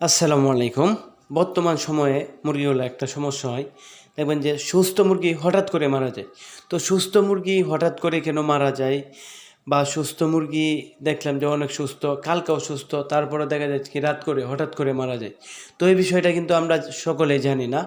আসসালামু আলাইকুম। বর্তমান সময়ে মুরগিগুলো একটা সমস্যা হয়। দেখবেন যে সুস্থ মুরগি হঠাৎ করে মারা যায়। তো সুস্থ মুরগি হঠাৎ করে কেন মারা যায়? বা সুস্থ মুরগি দেখলাম যে অনেক সুস্থ, কালকেও সুস্থ, তারপরে দেখা যাচ্ছে কি রাত করে হঠাৎ করে মারা যায়। তো এই বিষয়টা কিন্তু আমরা সকলে জানি না।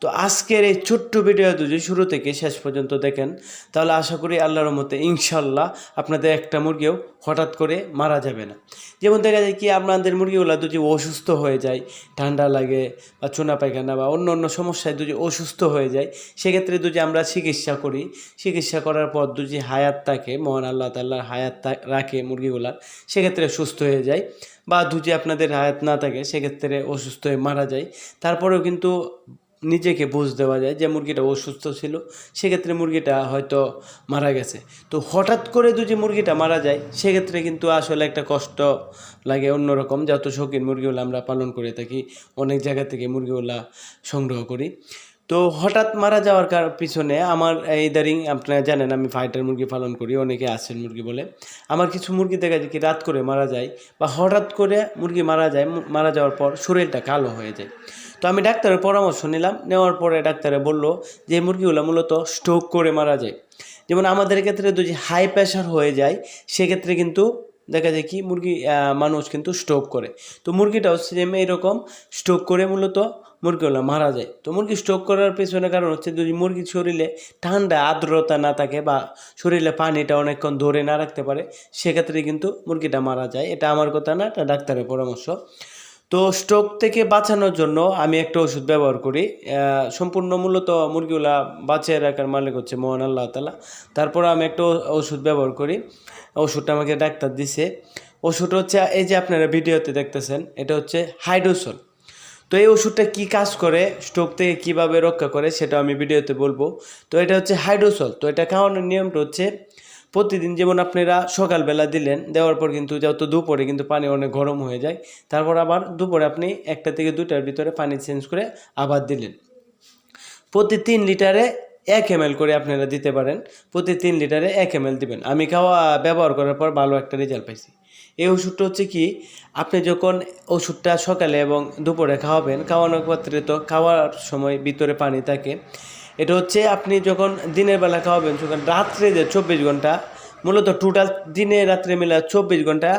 তো আজকের এই ছোট্ট ভিডিও যদি শুরু থেকে শেষ পর্যন্ত দেখেন, তাহলে আশা করি আল্লাহর মতে ইনশাল্লাহ আপনাদের একটা মুরগিও হঠাৎ করে মারা যাবে না। যেমন দেখা যায় কি, আপনাদের মুরগিগুলো যদি অসুস্থ হয়ে যায়, ঠান্ডা লাগে বা চুনা পায়খানা বা অন্য অন্য সমস্যায় যদি অসুস্থ হয়ে যায়, সেক্ষেত্রে যদি আমরা চিকিৎসা করি, চিকিৎসা করার পর যদি হায়াত থাকে, মহান আল্লাহ তাল্লাহ হায়াত রাখে মুরগিগুলার, সেক্ষেত্রে সুস্থ হয়ে যায়। বা যদি আপনাদের হায়াত না থাকে, সেক্ষেত্রে অসুস্থ হয়ে মারা যায়। তারপরেও কিন্তু নিজেকে বুঝ দেওয়া যায় যে মুরগিটা অসুস্থ ছিল, সেক্ষেত্রে মুরগিটা হয়তো মারা গেছে। তো হঠাৎ করে যদি মুরগিটা মারা যায়, সেক্ষেত্রে কিন্তু আসলে একটা কষ্ট লাগে অন্যরকম। যত শৌখিন মুরগিগুলো আমরা পালন করে থাকি, অনেক জায়গা থেকে মুরগিগুলা সংগ্রহ করি। তো হঠাৎ মারা যাওয়ার কার- পিছনে আমার ইদারিং আপনারা জানেন আমি ফাইটার মুরগি পালন করি, অনেকে আছেন মুরগি বলে। আমার কিছু মুরগি দেখা যায় কি রাত করে মারা যায়, বা হঠাৎ করে মুরগি মারা যায়, মারা যাওয়ার পর শরীরটা কালো হয়ে যায়। তো আমি ডাক্তারের পরামর্শ নিলাম, নেওয়ার পরে ডাক্তারে বলল যে মুরগিগুলো মূলত স্ট্রোক করে মারা যায়। যেমন আমাদের ক্ষেত্রে যদি হাই প্রেশার হয়ে যায়, সেক্ষেত্রে কিন্তু দেখা যায় কি মুরগি মানুষ কিন্তু স্ট্রোক করে। তো মুরগিটাও সেম এইরকম স্ট্রোক করে মূলত মুরগিগুলো মারা যায়। তো মুরগি স্ট্রোক করার পেছনে কারণ হচ্ছে যদি মুরগির শরীরে ঠান্ডা আর্দ্রতা না থাকে বা শরীরে পানিটা অনেকক্ষণ ধরে না রাখতে পারে, সেক্ষেত্রে কিন্তু মুরগিটা মারা যায়। এটা আমার কথা না, এটা ডাক্তারের পরামর্শ। তো স্ট্রোক থেকে বাঁচানোর জন্য আমি একটা ওষুধ ব্যবহার করি। সম্পূর্ণ মূলত মুরগিগুলা বাঁচিয়ে রাখার মালিক হচ্ছে মোহন আল্লাহ তালা তারপর আমি একটা ওষুধ ব্যবহার করি। ওষুধটা আমাকে ডাক্তার দিছে। ওষুধ হচ্ছে, এই যে আপনারা ভিডিওতে দেখতেছেন, এটা হচ্ছে হাইড্রোসল। তো এই ওষুধটা কি কাজ করে স্ট্রোক থেকে কীভাবে রক্ষা করে, সেটা আমি ভিডিওতে বলব। তো এটা হচ্ছে হাইড্রোসল। তো এটা খাওয়ানোর নিয়মটা হচ্ছে প্রতিদিন যেমন আপনারা সকালবেলা দিলেন, দেওয়ার পর কিন্তু যত দুপুরে, কিন্তু পানি অনেক গরম হয়ে যায়। তারপর আবার দুপুরে আপনি একটা থেকে দুটার ভিতরে পানি চেঞ্জ করে আবার দিলেন। প্রতি তিন লিটারে এক এম করে আপনারা দিতে পারেন। প্রতি তিন লিটারে এক এম দিবেন। আমি খাওয়া, ব্যবহার করার পর ভালো একটা রেজাল্ট পাইছি। এই ওষুধটা হচ্ছে কি, আপনি যখন ওষুধটা সকালে এবং দুপুরে খাওয়াবেন, খাওয়ানোর পাত্রে তো খাওয়ার সময় ভিতরে পানি থাকে। এটা হচ্ছে আপনি যখন দিনের বেলা খাওয়াবেন তখন রাত্রে যে চব্বিশ ঘণ্টা, মূলত টোটাল দিনে রাত্রে মিলে চব্বিশ ঘণ্টা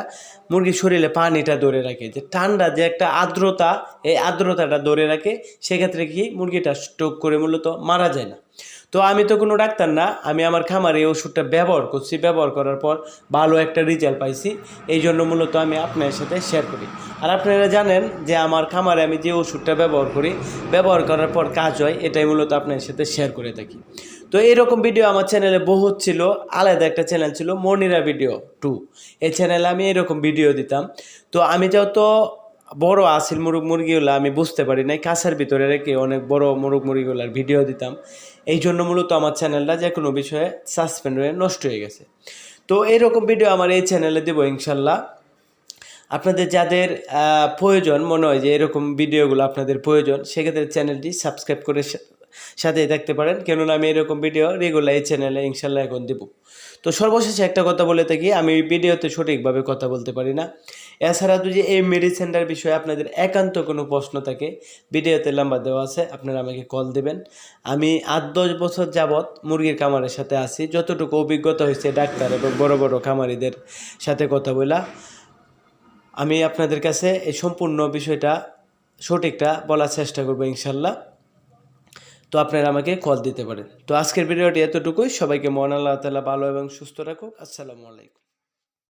মুরগির শরীরে পানিটা ধরে রাখে। যে ঠান্ডা যে একটা আর্দ্রতা, এই আর্দ্রতাটা ধরে রাখে, সেক্ষেত্রে কি মুরগিটা স্ট্রোক করে মূলত মারা যায় না। তো আমি তো কোনো ডাক্তার না, আমি আমার খামারে ওষুধটা ব্যবহার করছি, ব্যবহার করার পর ভালো একটা রেজাল্ট পাইছি। এই জন্য মূলত আমি আপনার সাথে শেয়ার করি। আর আপনারা জানেন যে আমার খামারে আমি যে ওষুধটা ব্যবহার করি, ব্যবহার করার পর কাজ হয়, এটাই মূলত আপনার সাথে শেয়ার করে থাকি। তো এরকম ভিডিও আমার চ্যানেলে বহুত ছিল, আলাদা একটা চ্যানেল ছিল, মনিরা ভিডিও টু এই চ্যানেলে আমি এরকম ভিডিও দিতাম। তো আমি যত বড় আসিল মুরগ মুরগিগুলো আমি বুঝতে পারি নাই। কাছের ভিতরে রেখে অনেক বড় মুরগ মুরগিগুলোর ভিডিও দিতাম। এই জন্য মূলত আমার চ্যানেলটা যে কোনো বিষয়ে সাসপেন্ড হয়ে নষ্ট হয়ে গেছে। তো এইরকম ভিডিও আমার এই চ্যানেলে দেবো ইনশাল্লাহ। আপনাদের যাদের প্রয়োজন, মনে হয় যে এরকম ভিডিওগুলো আপনাদের প্রয়োজন, সেক্ষেত্রে চ্যানেলটি সাবস্ক্রাইব করে সাথেই থাকতে পারেন। কেননা আমি এরকম ভিডিও রেগুলার এই চ্যানেলে ইনশাল্লাহ এখন দেবো। তো সর্বশেষে একটা কথা বলে থাকি, আমি ভিডিওতে সঠিকভাবে কথা বলতে পারি না। এছাড়া যদি এই মেডিসিনটার বিষয়ে আপনাদের একান্ত কোনো প্রশ্ন থাকে ভিডিওতে নাম্বার দেওয়া আছে, আপনারা আমাকে কল দেবেন। আমি আট দশ বছর যাবৎ মুরগির খামারের সাথে আছি। যতটুকু অভিজ্ঞতা হয়েছে ডাক্তার এবং বড় বড় খামারিদের সাথে কথা বলা। আমি আপনাদের কাছে এই সম্পূর্ণ বিষয়টা সঠিকটা বলার চেষ্টা করব ইনশাল্লাহ। তো আপনারা আমাকে কল দিতে পারেন। তো আজকের ভিডিওটি এতটুকুই। সবাইকে মহান আল্লাহ তালা ভালো এবং সুস্থ রাখুক। আসসালামু আলাইকুম।